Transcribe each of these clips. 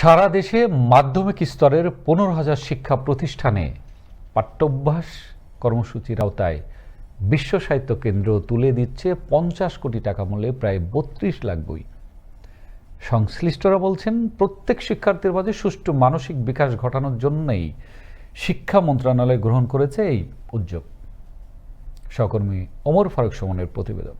সারা দেশে মাধ্যমিক স্তরের পনেরো হাজার শিক্ষা প্রতিষ্ঠানে পাঠ্যভ্যাস কর্মসূচির আওতায় বিশ্ব সাহিত্য কেন্দ্র তুলে দিচ্ছে পঞ্চাশ কোটি টাকা মূল্যে প্রায় বত্রিশ লাখ বই। সংশ্লিষ্টরা বলছেন, প্রত্যেক শিক্ষার্থীর মাঝে সুষ্ঠু মানসিক বিকাশ ঘটানোর জন্যই শিক্ষা মন্ত্রণালয় গ্রহণ করেছে এই উদ্যোগ। সহকর্মী ওমর ফারুক সুমনের প্রতিবেদন।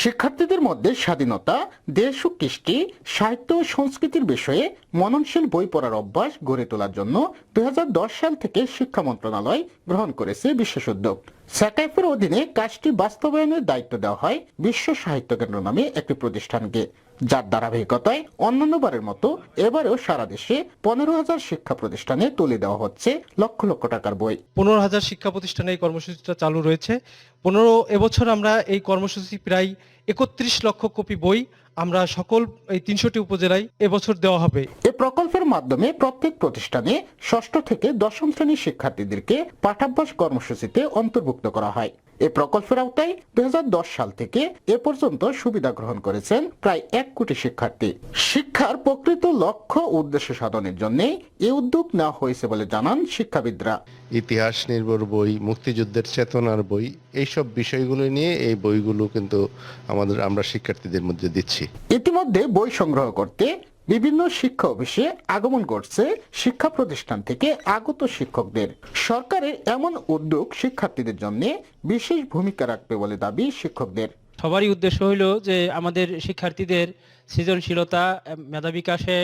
শিক্ষার্থীদের মধ্যে স্বাধীনতা, দেশ ও কৃষ্টি, সাহিত্য ও সংস্কৃতির বিষয়ে মননশীল বই পড়ার অভ্যাস গড়ে তোলার জন্য দুই হাজার দশ সাল থেকে শিক্ষা মন্ত্রণালয় গ্রহণ করেছে বিশেষ উদ্যোগ। স্যাটাইপের অধীনে কাজটি বাস্তবায়নের দায়িত্ব দেওয়া হয় বিশ্ব সাহিত্য কেন্দ্র নামে একটি প্রতিষ্ঠানকে। যার ধারাবাহিকতায় অন্যান্যবারের মতো এবারেও সারা দেশে পনেরো হাজার শিক্ষা প্রতিষ্ঠানে তুলে দেওয়া হচ্ছে লক্ষ লক্ষ টাকার বই। পনেরো হাজার শিক্ষা প্রতিষ্ঠানে এই কর্মসূচিটা চালু রয়েছে। পনেরো এবছর আমরা এই কর্মসূচি প্রায় একত্রিশ লক্ষ কপি বই আমরা সকল এই তিনশোটি উপজেলায় এবছর দেওয়া হবে। এ প্রকল্পের মাধ্যমে প্রত্যেক প্রতিষ্ঠানে ষষ্ঠ থেকে দশম শ্রেণির শিক্ষার্থীদেরকে পাঠাভ্যাস কর্মসূচিতে অন্তর্ভুক্ত করা হয়। এ প্রকল্পের আওতায় দুই সাল থেকে এ পর্যন্ত সুবিধা গ্রহণ করেছেন প্রায় এক কোটি শিক্ষার্থী। শিক্ষার প্রকৃত লক্ষ্য উদ্দেশ্য সাধনের জন্য এ উদ্যোগ নেওয়া হয়েছে বলে জানান শিক্ষাবিদরা। ইতিহাস নির্ভর বই মুক্তিযুদ্ধের চেতনার বই এইসব বিষয়গুলো নিয়ে এই বইগুলো কিন্তু আমাদের আমরা শিক্ষার্থীদের মধ্যে দিচ্ছি। ইতিমধ্যে বই সংগ্রহ করতে বিভিন্ন শিক্ষা অফিসে আগমন করছে শিক্ষা প্রতিষ্ঠান থেকে আগত শিক্ষকদের। সরকারের এমন উদ্যোগ শিক্ষার্থীদের জন্য বিশেষ ভূমিকা রাখবে বলে দাবি শিক্ষকদের। সবারই উদ্দেশ্য হইল যে আমাদের শিক্ষার্থীদের সৃজনশীলতা মেধা বিকাশে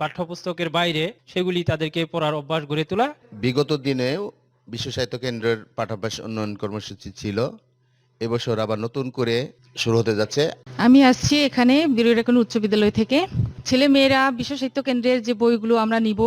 পাঠ্যপুস্তকের বাইরে সেগুলি তাদেরকে পড়ার অভ্যাস গড়ে তোলা। বিগত দিনেও বিশ্ব সাহিত্য কেন্দ্রের পাঠাভ্যাস উন্নয়ন কর্মসূচি ছিল। এবছর আবার নতুন করে শুরু হতে যাচ্ছে। আমি আসছি এখানে বীররেখন উচ্চ বিদ্যালয় থেকে। ছেলে মেয়েরা বিশ্ব সাহিত্য কেন্দ্রের যে বইগুলো আমরা নিব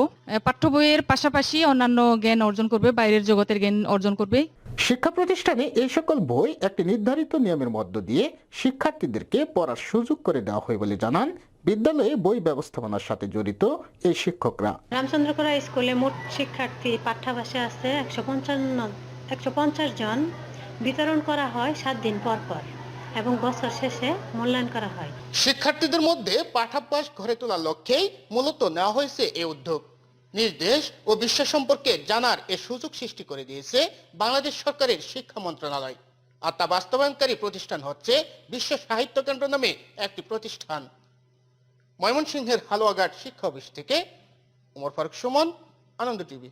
পাঠ্য বইয়ের পাশাপাশি অন্যান্য জ্ঞান অর্জন করবে বাইরের জগতের জ্ঞান অর্জন করবে। শিক্ষা প্রতিষ্ঠানে এই সকল বই একটি নির্ধারিত নিয়মের মধ্য দিয়ে শিক্ষার্থীদেরকে পড়ার সুযোগ করে দেওয়া হয় বলে জানান বিদ্যালয়ে বই ব্যবস্থাপনার সাথে জড়িত এই শিক্ষকরা। রামচন্দ্রপুরা স্কুলে মোট শিক্ষার্থী পাঠ্যাভাসে আছে একশো পঞ্চান্ন একশো পঞ্চাশ জন। বিতরণ করা হয় সাত দিন পর পর। এবং বছর শেষে মূল্যায়ন করা হয়। শিক্ষার্থীদের মধ্যে পাঠাভ্যাস গড়ে তোলার লক্ষ্যেই মূলত নেওয়া হয়েছে এই উদ্যোগ। নিজ দেশ ও বিশ্ব সম্পর্কে জানার এ সুযোগ সৃষ্টি করে দিয়েছে বাংলাদেশ সরকারের শিক্ষা মন্ত্রণালয়। আর তা বাস্তবায়নকারী প্রতিষ্ঠান হচ্ছে বিশ্ব সাহিত্য কেন্দ্র নামে একটি প্রতিষ্ঠান। ময়মনসিংহের হালুয়াঘাট শিক্ষা অফিস থেকে উমর ফারুক সুমন, আনন্দ টিভি।